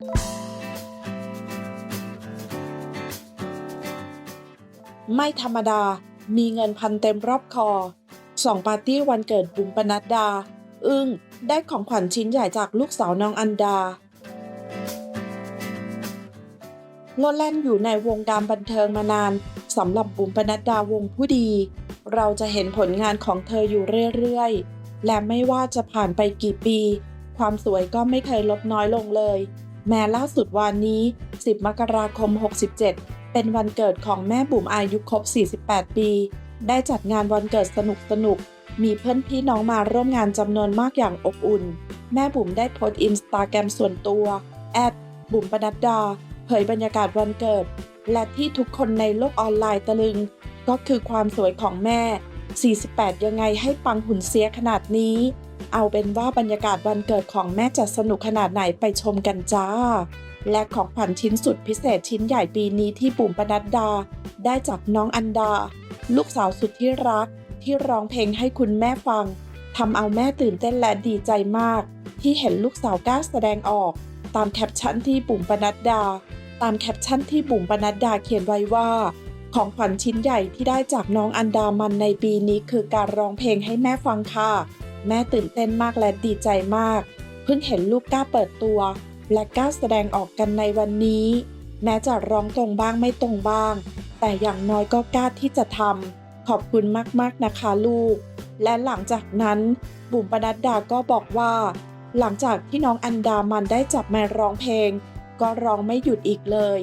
ไม่ธรรมดา มีเงินพันเต็มรอบคอสองปาร์ตี้วันเกิดบุ๋มปนัดดา อึ้งได้ของขวัญชิ้นใหญ่จากลูกสาวน้องอันดาโลดแล่นอยู่ในวงการบันเทิงมานานสำหรับบุ๋มปนัดดาวงผู้ดี เราจะเห็นผลงานของเธออยู่เรื่อยๆ และไม่ว่าจะผ่านไปกี่ปี ความสวยก็ไม่เคยลดน้อยลงเลย แม้ล่าสุดวันนี้ 10 มกราคม 67 เป็นวันเกิดของแม่บุ๋มอายุครบ 48 ปี ได้จัดงานวันเกิดสนุกสนุก มีเพื่อนพี่น้องมาร่วมงานจำนวนมากอย่างอบอุ่น แม่บุ๋มได้โพสต์อินสตาแกรมส่วนตัวแอดบุ๋มปนัดดา เผยบรรยากาศวันเกิด และที่ทุกคนในโลกออนไลน์ตะลึง ก็คือความสวยของแม่ 48 ยังไงให้ปังหุ่นเสียขนาดนี้ เอาเป็นว่าบรรยากาศวันเกิดของแม่จะสนุกขนาดไหนไปชมกันจ้า และของขวัญชิ้นสุดพิเศษชิ้นใหญ่ปีนี้ที่บุ๋มปนัดดา ได้จากน้องอันดา ลูกสาวสุดที่รัก ที่ร้องเพลงให้คุณแม่ฟังทำเอาแม่ตื่นเต้นและดีใจมาก ที่เห็นลูกสาวกล้าแสดงออก ตามแคปชั่นที่บุ๋มปนัดดา ตามแคปชั่นที่บุ๋มปนัดดาเขียนไว้ว่า ของขวัญชิ้นใหญ่ที่ได้จากน้องอันดามันในปีนี้คือการร้องเพลงให้แม่ฟังค่ะ แม่ตื่นเต้นมากและดีใจมาก เพิ่งเห็นลูกกล้าเปิดตัว และกล้าแสดงออกกันในวันนี้ แม้จะร้องตรงบ้างไม่ตรงบ้าง แต่อย่างน้อยก็กล้าที่จะทำขอบคุณมากๆนะคะลูก และหลังจากนั้นบุ๋มปนัดดาก็บอกว่า หลังจากที่น้องอันดามันได้จับไมค์ร้องเพลง ก็ร้องไม่หยุดอีกเลย